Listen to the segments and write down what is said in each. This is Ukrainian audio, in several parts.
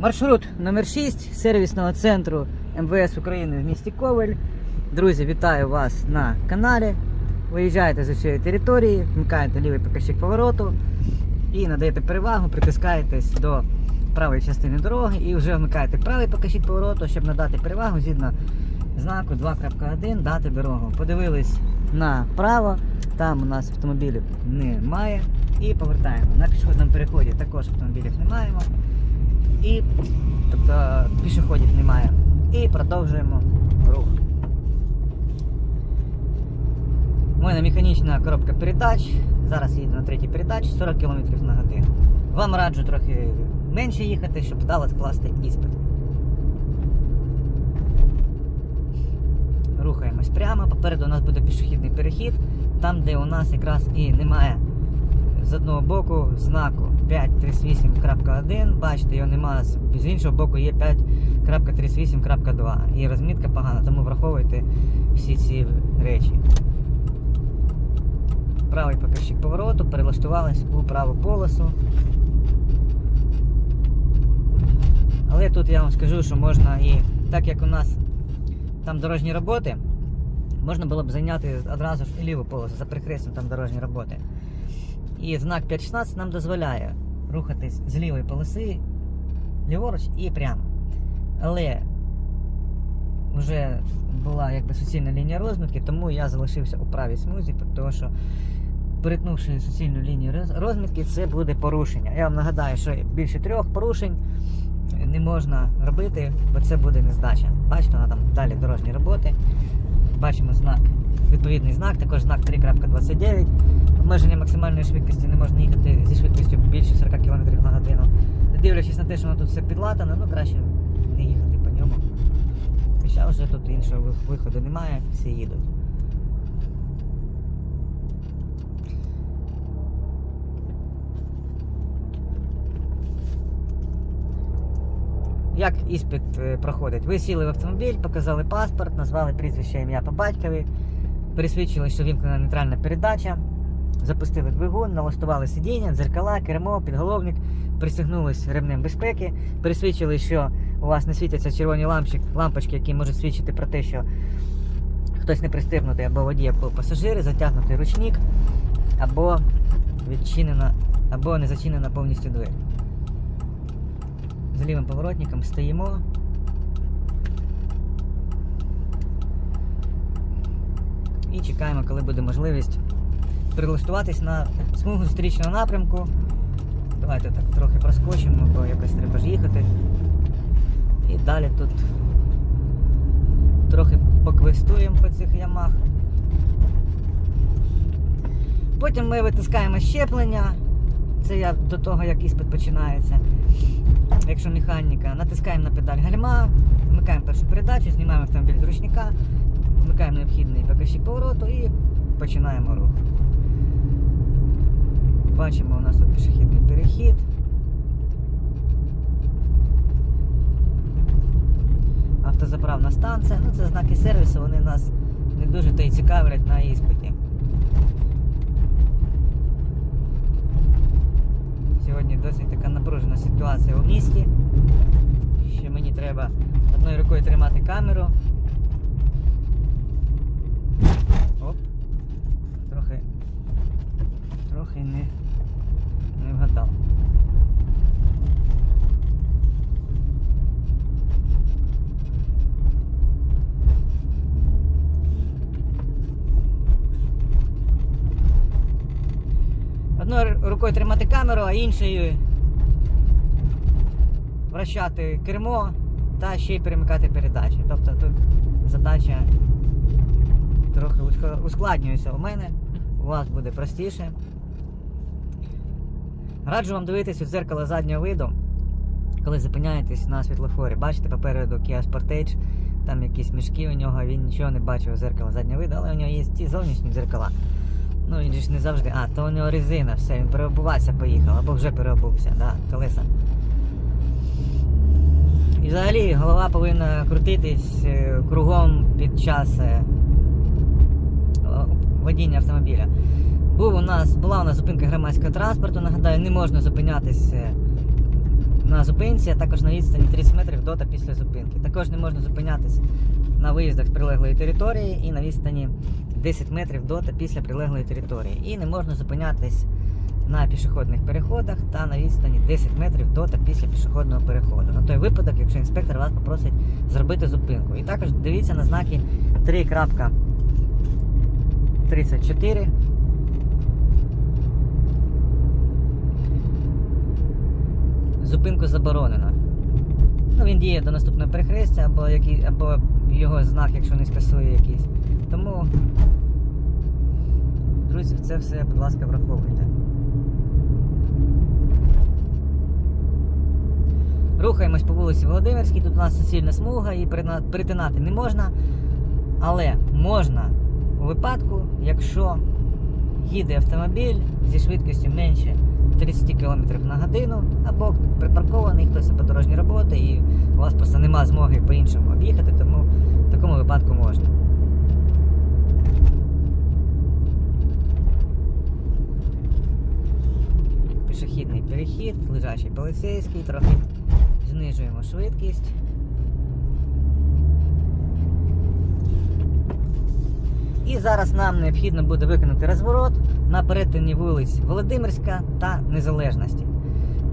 Маршрут номер 6 сервісного центру МВС України в місті Ковель. Друзі, вітаю вас на каналі. Виїжджаєте з усієї території, вмикаєте лівий показчик повороту і надаєте перевагу, притискаєтесь до правої частини дороги і вже вмикаєте правий показчик повороту, щоб надати перевагу згідно знаку 2.1 дати дорогу. Подивились направо, там у нас автомобілів немає. І повертаємо. На пішохідному переході також автомобілів не маємо. І тобто пішоходів немає. І продовжуємо рух. У мене механічна коробка передач. Зараз їду на третій передач 40 км на годину. Вам раджу трохи менше їхати, щоб вдало скласти іспит. Рухаємось прямо. Попереду у нас буде пішохідний перехід, там, де у нас якраз і немає з одного боку знаку 538.1, бачите, його немає, з іншого боку є 5.38.2. І розмітка погана, тому враховуйте всі ці речі. Правий показчик повороту, перелаштувались у праву полосу. Але тут я вам скажу, що можна і так як у нас там дорожні роботи, можна було б зайняти одразу ж і ліву полосу за перехрестям там дорожні роботи. І знак 5.16 нам дозволяє рухатись з лівої полоси ліворуч і прямо. Але вже була якби суцільна лінія розмітки, тому я залишився у правій смузі, тому що перетнувши суцільну лінію розмітки, це буде порушення. Я вам нагадаю, що більше трьох порушень не можна робити, бо це буде нездача. Бачите, вона там далі дорожні роботи. Бачимо знак, відповідний знак, також знак 3.29. Обмеження максимальної швидкості не можна їхати зі швидкістю більше 40 км на годину. Дивлячись на те, що воно тут все підлатано, ну краще не їхати по ньому. Хоча вже тут іншого виходу немає, всі їдуть. Як іспит е, проходить? Ви сіли в автомобіль, показали паспорт, назвали прізвище ім'я по батькові, пересвідчили, що вімкнена нейтральна передача, запустили двигун, налаштували сидіння, дзеркала, кермо, підголовник, пристегнулись ремнем безпеки, пересвідчили, що у вас не світяться червоні лампочки, лампочки, які можуть свідчити про те, що хтось не пристегнутий або водій, або пасажири, затягнутий ручник, або відчинена, або не зачинена повністю двері. З лівим поворотником стоїмо. І чекаємо, коли буде можливість прилаштуватись на смугу зустрічного напрямку. Давайте так трохи проскочимо, бо якось треба ж їхати. І далі тут трохи поквестуємо по цих ямах. Потім ми витискаємо щеплення. Це я до того, як іспит починається. Якщо механіка, натискаємо на педаль гальма, вмикаємо першу передачу, знімаємо автомобіль з ручника, вмикаємо необхідний показчик повороту і починаємо рух. Бачимо, у нас тут пішохідний перехід. Автозаправна станція. Ну це знаки сервісу, вони нас не дуже то й цікавлять на іспиті. Ситуація у місті. Що мені треба одною рукою тримати камеру. Оп. Трохи. Трохи не, не вгадав. Одною рукою тримати камеру, а іншою вращати кермо та ще й перемикати передачі. Тобто тут задача трохи ускладнюється у мене, у вас буде простіше. Раджу вам дивитись у дзеркало заднього виду, коли зупиняєтесь на світлофорі. Бачите попереду Kia Sportage, там якісь мішки у нього, він нічого не бачив у зеркало заднього виду, але у нього є ті зовнішні дзеркала. Ну він ж не завжди. А, то у нього резина, все, він переобуватися поїхав, або вже переобувся, да, колеса. І взагалі голова повинна крутитись е, кругом під час е, водіння автомобіля. Був у нас, була у нас зупинка громадського транспорту, нагадаю, не можна зупинятись е, на зупинці, а також на відстані 30 метрів до та після зупинки. Також не можна зупинятись на виїздах з прилеглої території і на відстані 10 метрів до та після прилеглої території. І не можна зупинятись на пішохідних переходах та на відстані 10 метрів до та після пішохідного переходу. На той випадок, якщо інспектор вас попросить зробити зупинку. І також дивіться на знаки 3.34. Зупинку заборонено. Ну, він діє до наступного перехрестя, або, який, або його знак, якщо не скасує якийсь. Тому, друзі, це все, будь ласка, враховуйте. Рухаємось по вулиці Володимирській, тут у нас суцільна смуга, і перетинати не можна. Але можна у випадку, якщо їде автомобіль зі швидкістю менше 30 км на годину, або припаркований хтось по дорожній роботи, і у вас просто нема змоги по-іншому об'їхати, тому в такому випадку можна. Пішохідний перехід, лежачий поліцейський, трохи знижуємо швидкість. І зараз нам необхідно буде виконати розворот на перетині вулиць Володимирська та Незалежності.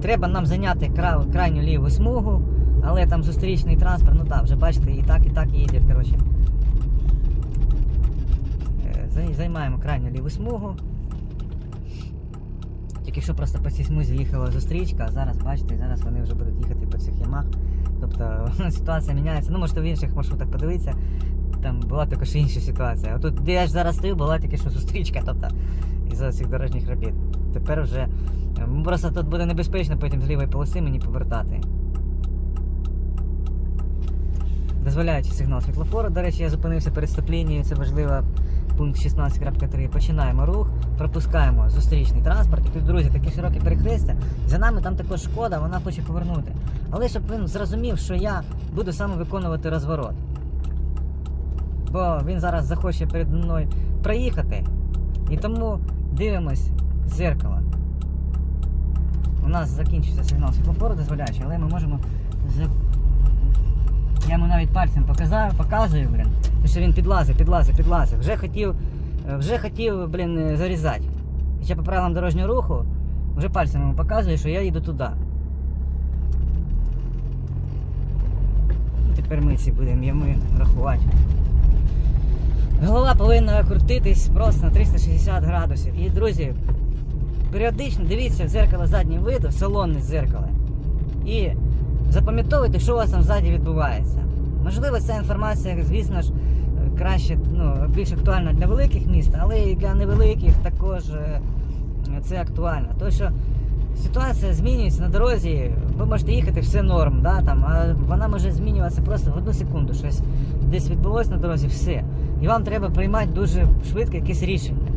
Треба нам зайняти кра- крайню ліву смугу, але там зустрічний транспорт, ну так, вже бачите, і так, і так їде, коротше. Е, Займаємо крайню ліву смугу. Тільки що просто по цій смузі їхала зустрічка, а зараз бачите, зараз вони вже будуть їхати по цих ямах. Тобто ситуація міняється. Ну, можете в інших маршрутах подивитися. Там була також інша ситуація. А тут, де я ж зараз стою, була тільки що зустрічка, тобто із-за цих дорожніх робіт. Тепер вже е, просто тут буде небезпечно потім з лівої полоси мені повертати. Дозволяючи сигнал світлофору. До речі, я зупинився перед стоп-лінією, це важливо. Пункт 16.3. Починаємо рух, пропускаємо зустрічний транспорт. І тут, друзі, таке широке перехрестя. За нами там також шкода, вона хоче повернути. Але щоб він зрозумів, що я буду саме виконувати розворот. Бо він зараз захоче перед мною проїхати. І тому дивимось в зеркало. У нас закінчився сигнал світлофору дозволяючи, але ми можемо. Я йому навіть пальцем показаю, показую, блін. Тому що він підлазить, підлазить, підлазить. Вже хотів, е, вже хотів, блін, е, зарізати. Хоча по правилам дорожнього руху, вже пальцем йому показую, що я їду туди. Ну, Тепер ми ці будемо ями рахувати. Голова повинна крутитись просто на 360 градусів. І, друзі, періодично дивіться в зеркало заднього виду, салонне зеркало. І запам'ятовуйте, що у вас там ззаді відбувається. Можливо, ця інформація, звісно ж, краще, ну, більш актуальна для великих міст, але і для невеликих також е, це актуально. Тому що ситуація змінюється на дорозі, ви можете їхати все норм, да, там, а вона може змінюватися просто в одну секунду. Щось десь відбулося на дорозі, все. І вам треба приймати дуже швидко якесь рішення.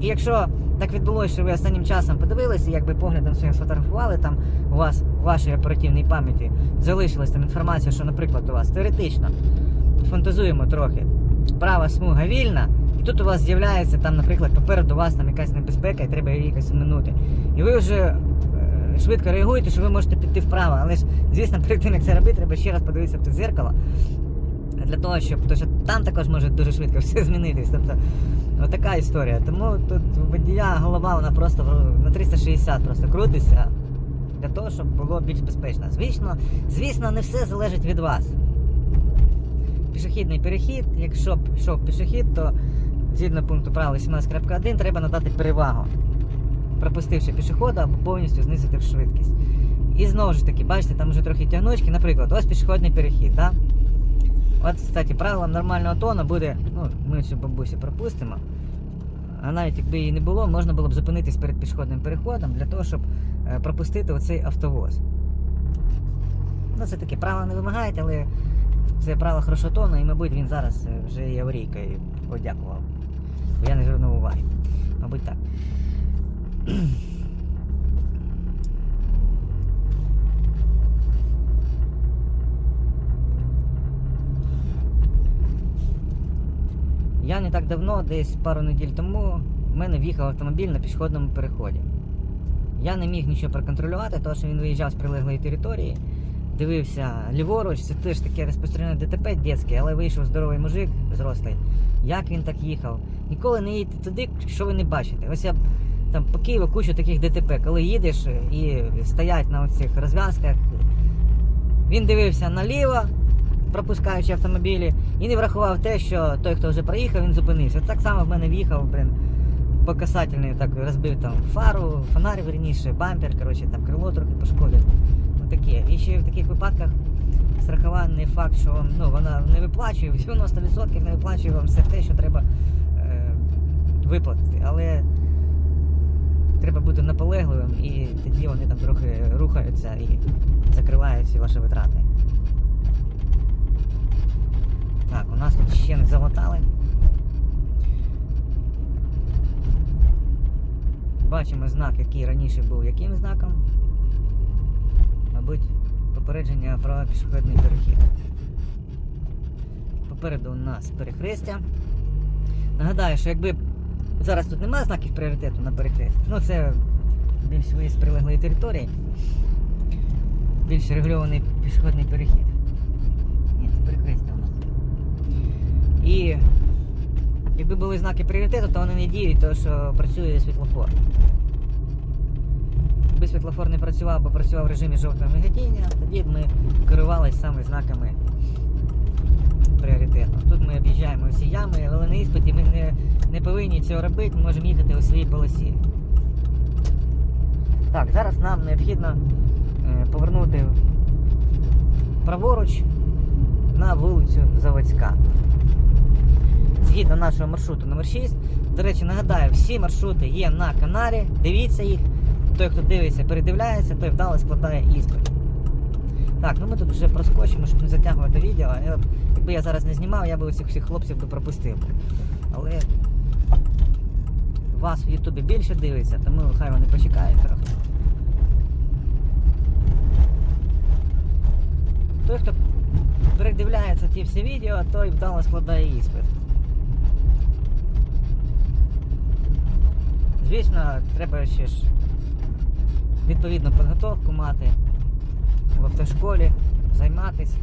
І якщо так відбулося, що ви останнім часом подивилися, якби поглядом своїм сфотографували, там у вас в вашій оперативній пам'яті залишилась там інформація, що, наприклад, у вас теоретично фантазуємо трохи, права смуга вільна, і тут у вас з'являється там, наприклад, попереду вас там якась небезпека, і треба її якось минути. І ви вже е, швидко реагуєте, що ви можете піти вправо, але ж, звісно, перед тим як це робити, треба ще раз подивитися в те дзеркало. Для того, щоб тому що там також може дуже швидко все змінитись. Тобто, отака історія. Тому тут водія голова вона просто на 360 просто крутиться для того, щоб було більш безпечно. Звісно, звісно, не все залежить від вас. Пішохідний перехід, якщо б йшов пішохід, то згідно пункту правил 18.1 треба надати перевагу, пропустивши пішохода або повністю знизити швидкість. І знову ж таки, бачите, там вже трохи тягнучки. Наприклад, ось пішохідний перехід. Да? От, кстати, правилом нормального тону буде, ну, ми цю бабусю пропустимо. А навіть якби її не було, можна було б зупинитись перед пішохідним переходом для того, щоб е, пропустити оцей автовоз. Ну, це таке правило не вимагають, але це правило хорошого тону, і, мабуть, він зараз е, вже і аварійкою подякував. Бо я не звернув уваги. Мабуть, так. Я не так давно, десь пару неділь тому, в мене в'їхав автомобіль на пішохідному переході. Я не міг нічого проконтролювати, тому що він виїжджав з прилеглої території, дивився ліворуч, це теж таке розпространене ДТП дитяче, але вийшов здоровий мужик, зрослий. Як він так їхав? Ніколи не їдьте туди, що ви не бачите. Ось я там по Києву кучу таких ДТП, коли їдеш і стоять на оцих розв'язках. Він дивився наліво, пропускаючи автомобілі, і не врахував те, що той, хто вже проїхав, він зупинився. Так само в мене в'їхав, блин, по касательній так розбив там фару, фонарь верніше, бампер, коротше, там крило трохи пошкодив. Отаке. І ще в таких випадках страхований факт, що ну, вона не виплачує, 90% не виплачує вам все те, що треба е, виплатити. Але треба бути наполегливим і тоді вони там трохи рухаються і закривають всі ваші витрати. Так, у нас тут ще не залатали. Бачимо знак, який раніше був яким знаком. Мабуть, попередження про пішохідний перехід. Попереду у нас перехрестя. Нагадаю, що якби зараз тут немає знаків пріоритету на перехресті, ну це більш виїзд прилеглої території, більш регульований пішохідний перехід. Ні, це перехрестя. І якби були знаки пріоритету, то вони не діють, тому що працює світлофор. Якби світлофор не працював, або працював в режимі жовтого миготіння, тоді б ми керувалися саме знаками пріоритету. Тут ми об'їжджаємо всі ями, але на іспиті ми не, не повинні цього робити, ми можемо їхати у своїй полосі. Так, зараз нам необхідно е, повернути праворуч на вулицю Заводська. Згідно нашого маршруту номер 6. До речі, нагадаю, всі маршрути є на каналі. Дивіться їх. Той, хто дивиться, передивляється, той вдало складає іспит. Так, ну ми тут вже проскочимо, щоб не затягувати відео. Я, от, якби я зараз не знімав, я би усіх всіх хлопців би пропустив. Але вас в Ютубі більше дивиться, тому хай вони почекають трохи. Той, хто передивляється ті всі відео, той вдало складає іспит. Звісно, треба ще ж відповідну підготовку мати в автошколі, займатися.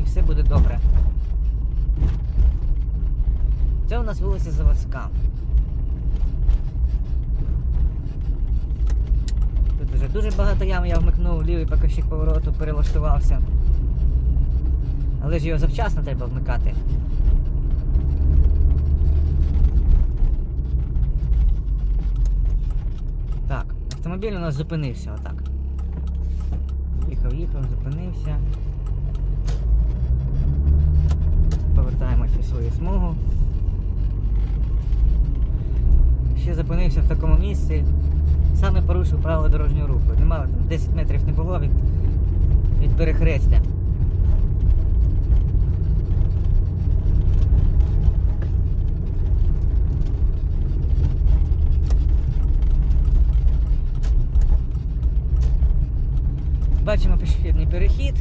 І все буде добре. Це у нас вулиця Заводська. Тут вже дуже багато ям я вмикнув, лівий покажчик повороту перелаштувався. Але ж його завчасно треба вмикати. Так, автомобіль у нас зупинився отак. Їхав, їхав, зупинився. Повертаємося в свою смугу. Ще зупинився в такому місці. Саме порушив правила дорожнього руху. Немало там 10 метрів не було від, від перехрестя. Бачимо пішохідний перехід,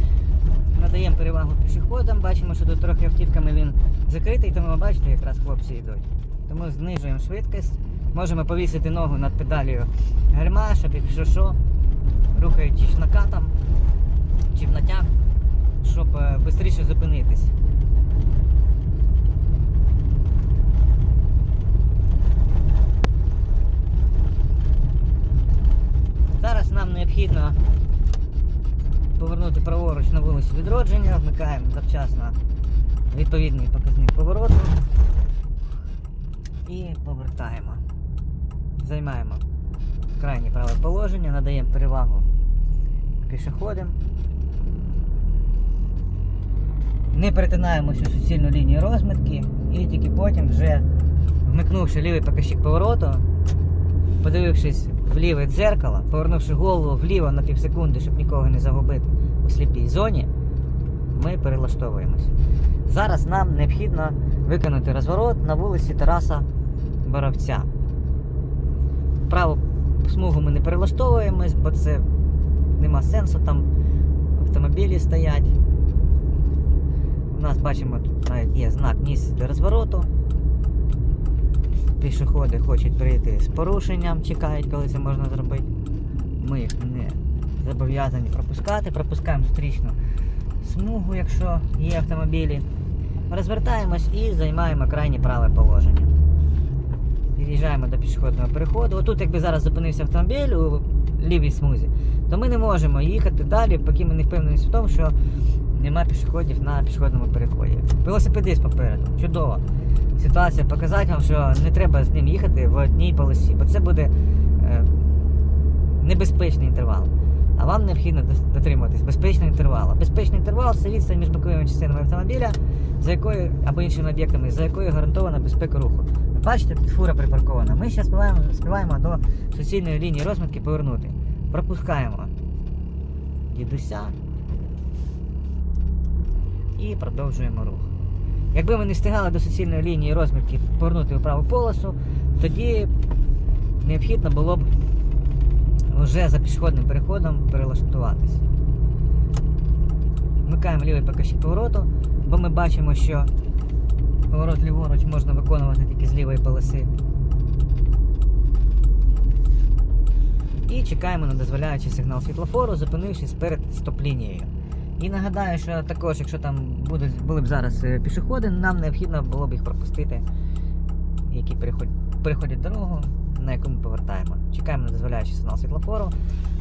надаємо перевагу пішоходам, бачимо, що тут трохи автівками він закритий, тому бачите, якраз хлопці йдуть. Тому знижуємо швидкість. Можемо повісити ногу над педалію гальма, щоб якщо що, рухаючись накатом чи в натяг, щоб швидше зупинитись. Зараз нам необхідно повернути праворуч на вулицю відродження, вмикаємо завчасно відповідний показник повороту і повертаємо. Займаємо крайнє праве положення, надаємо перевагу пішоходам. Не перетинаємо всю суцільну лінію розмитки і тільки потім вже вмикнувши лівий показчик повороту, подивившись в ліве дзеркало, повернувши голову вліво на півсекунди, щоб нікого не загубити у сліпій зоні, ми перелаштовуємось. Зараз нам необхідно виконати розворот на вулиці Тараса Боровця. Праву смугу ми не перелаштовуємось, бо це нема сенсу, там автомобілі стоять. У нас бачимо, тут навіть є знак місця для розвороту. Пішоходи хочуть прийти з порушенням, чекають, коли це можна зробити. Ми їх не зобов'язані пропускати, пропускаємо зустрічну смугу, якщо є автомобілі. Розвертаємось і займаємо крайнє праве положення. Під'їжджаємо до пішохідного переходу. Отут, якби зараз зупинився автомобіль у лівій смузі, то ми не можемо їхати далі, поки ми не впевнені в тому, що нема пішоходів на пішохідному переході. Велосипедист попереду. Чудово. Ситуація показати вам, що не треба з ним їхати в одній полосі, бо це буде е, небезпечний інтервал. А вам необхідно дотримуватись безпечного інтервалу. Безпечний інтервал це відстань між боковими частинами автомобіля, за якою або іншими об'єктами, за якою гарантована безпека руху. Бачите, фура припаркована. Ми зараз співаємо, співаємо до суцільної лінії розмітки повернути. Пропускаємо дідуся і продовжуємо рух. Якби ми не встигали до суцільної лінії розмітки повернути у праву полосу, тоді необхідно було б вже за пішохідним переходом перелаштуватись. Вмикаємо лівий покажчик повороту, бо ми бачимо, що поворот ліворуч можна виконувати тільки з лівої полоси. І чекаємо на дозволяючий сигнал світлофору, зупинившись перед стоп-лінією. І нагадаю, що також, якщо там будуть, були б зараз е, пішоходи, нам необхідно було б їх пропустити, які переходять, дорогу, на яку ми повертаємо. Чекаємо на дозволяючий сигнал світлофору.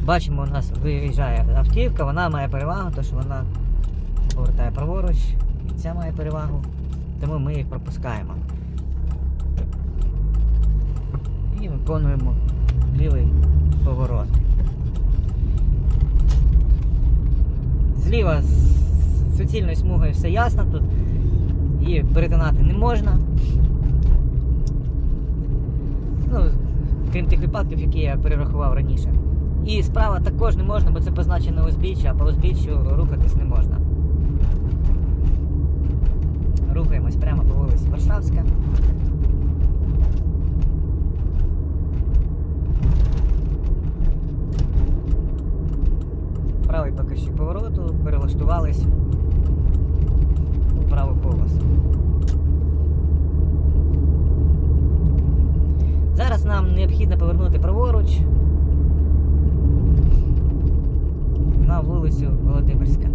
Бачимо, у нас виїжджає автівка, вона має перевагу, тому що вона повертає праворуч, і ця має перевагу, тому ми їх пропускаємо. І виконуємо лівий поворот. Зліва з суцільною смугою все ясно, тут її перетинати не можна. Ну, крім тих випадків, які я перерахував раніше. І справа також не можна, бо це позначено узбіччя, а по узбіччю рухатись не можна. Рухаємось прямо по вулиці Варшавська. Правий покажчик повороту, перелаштувались у праву полосу. Зараз нам необхідно повернути праворуч на вулицю Володимирська.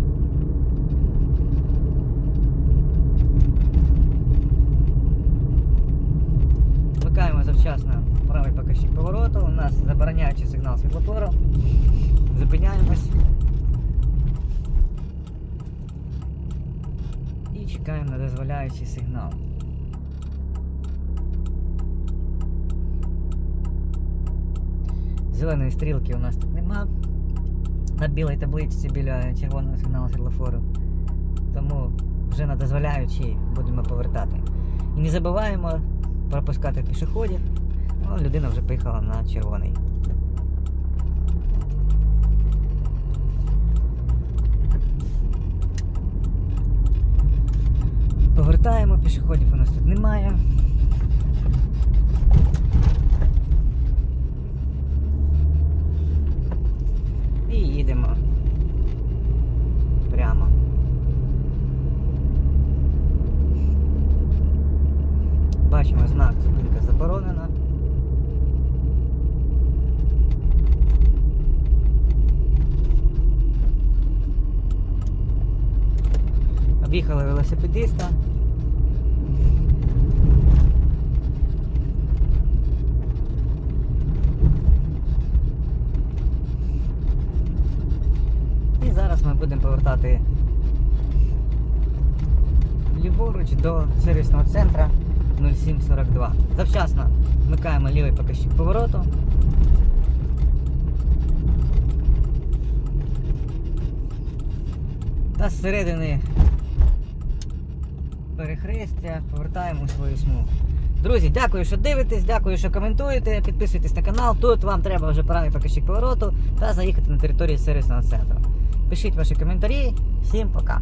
Вмикаємо завчасно правий покажчик повороту. У нас забороняючий сигнал світлофору. Зупиняємось. І чекаємо на дозволяючий сигнал. Зеленої стрілки у нас тут нема. На білій табличці біля червоного сигналу світлофору. Тому вже на дозволяючий будемо повертати. І не забуваємо пропускати пішоходів. О, людина вже поїхала на червоний. Повертаємо, пішоходів у нас тут немає. І їдемо прямо. Бачимо знак зупинка заборонена. Об'їхали велосипедиста. І зараз ми будемо повертати ліворуч до сервісного центру 0742. Завчасно вмикаємо лівий покажчик повороту. Та зсередини перехрестя повертаємо у свою смугу. Друзі, дякую, що дивитесь, дякую, що коментуєте. Підписуйтесь на канал. Тут вам треба вже правий покажчик повороту та заїхати на територію сервісного центру. Пишіть ваші коментарі. Всім пока!